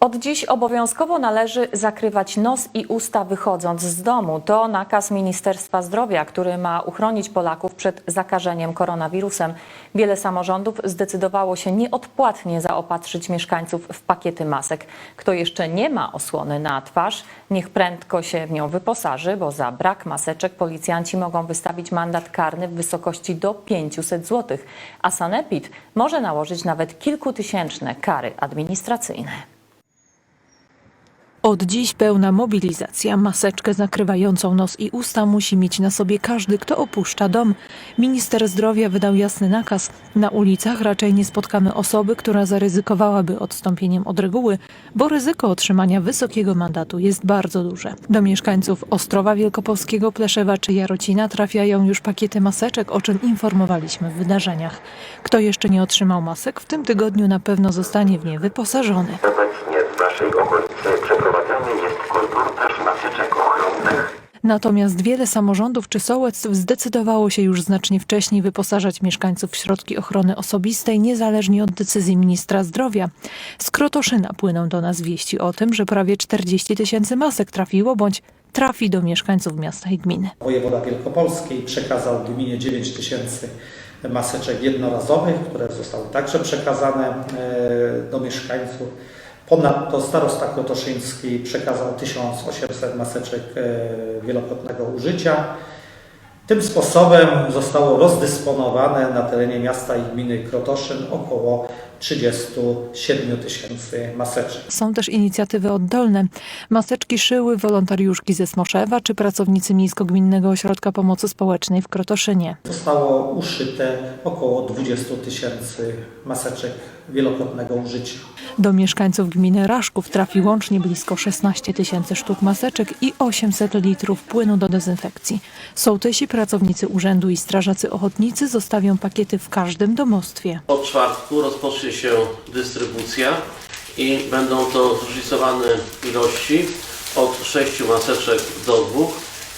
Od dziś obowiązkowo należy zakrywać nos i usta wychodząc z domu. To nakaz Ministerstwa Zdrowia, który ma uchronić Polaków przed zakażeniem koronawirusem. Wiele samorządów zdecydowało się nieodpłatnie zaopatrzyć mieszkańców w pakiety masek. Kto jeszcze nie ma osłony na twarz, niech prędko się w nią wyposaży, bo za brak maseczek policjanci mogą wystawić mandat karny w wysokości do 500 zł, a Sanepid może nałożyć nawet kilkutysięczne kary administracyjne. Od dziś pełna mobilizacja. Maseczkę zakrywającą nos i usta musi mieć na sobie każdy, kto opuszcza dom. Minister zdrowia wydał jasny nakaz. Na ulicach raczej nie spotkamy osoby, która zaryzykowałaby odstąpieniem od reguły, bo ryzyko otrzymania wysokiego mandatu jest bardzo duże. Do mieszkańców Ostrowa Wielkopolskiego, Pleszewa czy Jarocina trafiają już pakiety maseczek, o czym informowaliśmy w wydarzeniach. Kto jeszcze nie otrzymał masek, w tym tygodniu na pewno zostanie w nie wyposażony. Obecnie w naszej okolicy jest maseczek ochronnych. Natomiast wiele samorządów czy sołectw zdecydowało się już znacznie wcześniej wyposażać mieszkańców w środki ochrony osobistej, niezależnie od decyzji ministra zdrowia. Z Krotoszyna płyną do nas wieści o tym, że prawie 40 tysięcy masek trafiło bądź trafi do mieszkańców miasta i gminy. Wojewoda Wielkopolskiej przekazał gminie 9 tysięcy maseczek jednorazowych, które zostały także przekazane e, do mieszkańców. Ponadto starosta krotoszyński przekazał 1800 maseczek e, wielokrotnego użycia. Tym sposobem zostało rozdysponowane na terenie miasta i gminy Krotoszyn około 37 tysięcy maseczek. Są też inicjatywy oddolne. Maseczki szyły wolontariuszki ze Smoszewa czy pracownicy Miejsko-Gminnego Ośrodka Pomocy Społecznej w Krotoszynie. Zostało uszyte około 20 tysięcy maseczek wielokrotnego użycia. Do mieszkańców gminy Raszków trafi łącznie blisko 16 tysięcy sztuk maseczek i 800 litrów płynu do dezynfekcji. Sołtysi, pracownicy urzędu i strażacy ochotnicy zostawią pakiety w każdym domostwie. Od czwartku rozpocznie się dystrybucja i będą to zróżnicowane ilości od 6 maseczek do 2,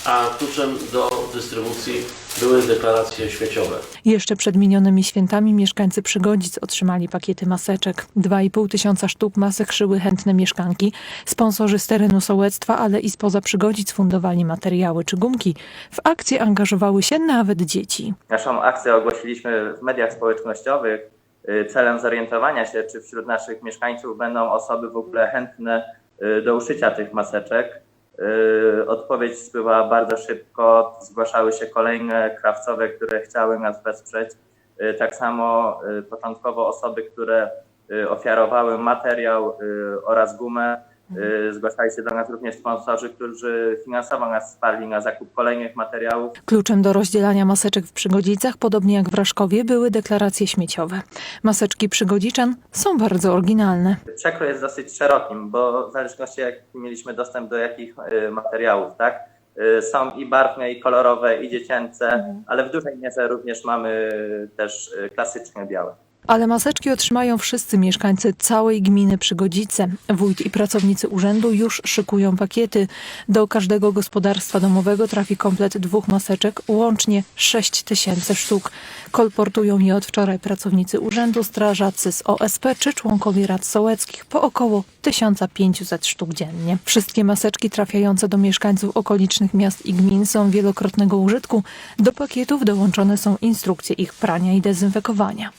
a kluczem do dystrybucji były deklaracje śmieciowe. Jeszcze przed minionymi świętami mieszkańcy Przygodzic otrzymali pakiety maseczek. 2,5 tysiąca sztuk masek szyły chętne mieszkanki. Sponsorzy z terenu sołectwa, ale i spoza Przygodzic fundowali materiały czy gumki. W akcję angażowały się nawet dzieci. Naszą akcję ogłosiliśmy w mediach społecznościowych celem zorientowania się, czy wśród naszych mieszkańców będą osoby w ogóle chętne y, do uszycia tych maseczek. Y, Odpowiedź spływała bardzo szybko, zgłaszały się kolejne krawcowe, które chciały nas wesprzeć. Y, Tak samo y, początkowo osoby, które y, ofiarowały materiał y, oraz gumę. Y, Zgłaszali się do nas również sponsorzy, którzy finansowo nas wsparli na zakup kolejnych materiałów. Kluczem do rozdzielania maseczek w Przygodzicach, podobnie jak w Raszkowie, były deklaracje śmieciowe. Maseczki Przygodziczan są bardzo oryginalne. Przekrój jest dosyć szerokim, bo w zależności jak mieliśmy dostęp do jakich y, materiałów, tak? Y, Są i barwne, i kolorowe, i dziecięce, ale w dużej mierze również mamy też klasyczne białe. Ale maseczki otrzymają wszyscy mieszkańcy całej gminy Przygodzice. Wójt i pracownicy urzędu już szykują pakiety. Do każdego gospodarstwa domowego trafi komplet dwóch maseczek, łącznie 6 tysięcy sztuk. Kolportują je od wczoraj pracownicy urzędu, strażacy z OSP czy członkowie rad sołeckich po około 1500 sztuk dziennie. Wszystkie maseczki trafiające do mieszkańców okolicznych miast i gmin są wielokrotnego użytku. Do pakietów dołączone są instrukcje ich prania i dezynfekowania.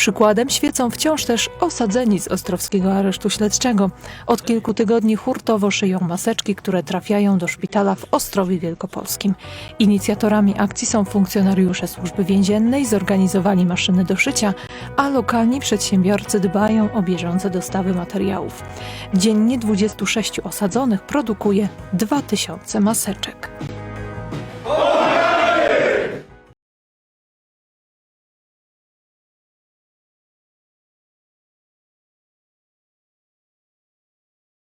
Przykładem świecą wciąż też osadzeni z ostrowskiego aresztu śledczego. Od kilku tygodni hurtowo szyją maseczki, które trafiają do szpitala w Ostrowie Wielkopolskim. Inicjatorami akcji są funkcjonariusze służby więziennej, zorganizowali maszyny do szycia, a lokalni przedsiębiorcy dbają o bieżące dostawy materiałów. Dziennie 26 osadzonych produkuje 2000 maseczek.